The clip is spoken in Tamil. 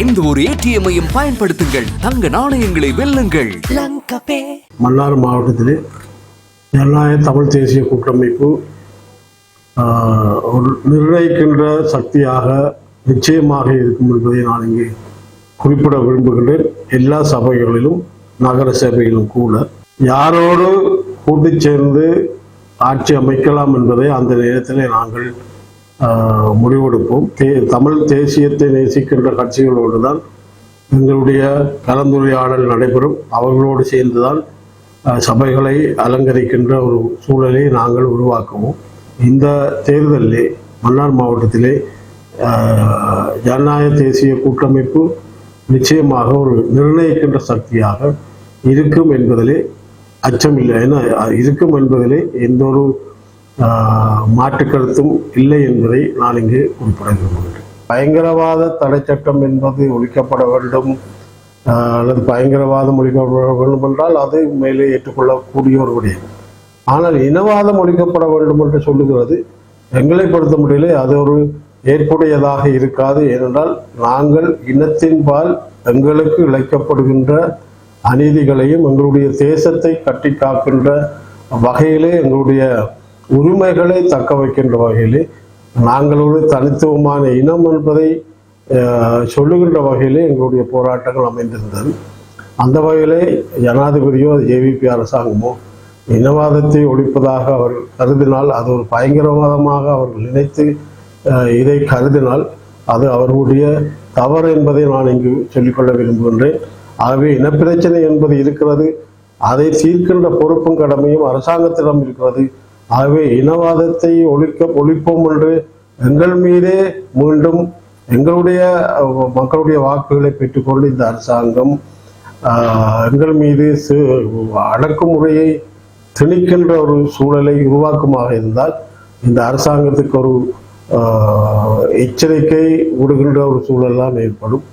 எந்த ஒரு ஏடிஎம்மையும் பயன்படுத்துங்கள். தங்க நாணயங்களை வெல்லுங்கள். மன்னார் மாவட்டத்திலே ஜனநாயக தமிழ் தேசிய கூட்டமைப்பு நிர்ணயிக்கின்ற சக்தியாக நிச்சயமாக இருக்கும் என்பதை நான் இங்கே குறிப்பிட விரும்புகின்றேன். எல்லா சபைகளிலும் நகர சபையிலும் கூட. யாரோடு கூட்டு சேர்ந்து ஆட்சி அமைக்கலாம் என்பதை அந்த நேரத்தில் நாங்கள் முடிவெடுப்போம். தே- தமிழ் தேசியத்தை நேசிக்கின்ற கட்சிகளோடு தான் எங்களுடைய கலந்துரையாடல் நடைபெறும். அவர்களோடு சேர்ந்துதான் சபைகளை அலங்கரிக்கின்ற ஒரு சூழலை நாங்கள் உருவாக்குவோம். இந்த தேர்தலிலே மன்னார் மாவட்டத்திலே ஜனநாயக தேசிய கூட்டமைப்பு நிச்சயமாக ஒரு நிர்ணயிக்கின்ற சக்தியாக இருக்கும் என்பதிலே அச்சமில்லை. ஏன்னா இருக்கும் என்பதிலே எந்த ஒரு மாற்றுக்கருத்தும் இல்லை என்பதை நான் இங்கு குறிப்பிட விரும்புகிறேன். பயங்கரவாத தடை சட்டம் என்பது ஒழிக்கப்பட வேண்டும் அல்லது பயங்கரவாதம் ஒழிக்கப்பட வேண்டும் என்றால் அதை மேலே ஏற்றுக்கொள்ளக்கூடிய ஒரு விடயம். ஆனால் இனவாதம் ஒழிக்கப்பட வேண்டும் என்று சொல்லுகிறது எங்களை பொறுத்த முடியல அது ஒரு ஏற்புடையதாக இருக்காது. ஏனென்றால் நாங்கள் இனத்தின்பால் எங்களுக்கு இழைக்கப்படுகின்ற அநீதிகளையும் எங்களுடைய தேசத்தை கட்டி காக்கின்ற வகையிலே எங்களுடைய உரிமைகளை தக்க வைக்கின்ற வகையிலே நாங்கள் ஒரு தனித்துவமான இனம் என்பதை சொல்லுகின்ற வகையிலே எங்களுடைய போராட்டங்கள் அமைந்திருந்தது. அந்த வகையிலே ஜனாதிபதியோ ஜேவிபி அரசாங்கமோ இனவாதத்தை ஒழிப்பதாக அவர் கருதினால் அது ஒரு பயங்கரவாதமாக அவர்கள் நினைத்து இதை கருதினால் அது அவர்களுடைய தவறு என்பதை நான் இங்கு சொல்லிக்கொள்ள விரும்புகின்றேன். ஆகவே இனப்பிரச்சனை என்பது இருக்கிறது. அதை தீர்க்கின்ற பொறுப்பும் கடமையும் அரசாங்கத்திடம் இருக்கிறது. ஆகவே இனவாதத்தை ஒழிக்க ஒழிப்போம் என்று எங்கள் மீதே மீண்டும் எங்களுடைய மக்களுடைய வாக்குகளை பெற்றுக்கொண்டு இந்த அரசாங்கம் எங்கள் மீது சு- அடக்குமுறையை திணிக்கின்ற ஒரு சூழலை உருவாக்குமாக இருந்தால் இந்த அரசாங்கத்துக்கு ஒரு எச்சரிக்கை விடுகின்ற ஒரு சூழல் தான் ஏற்படும்.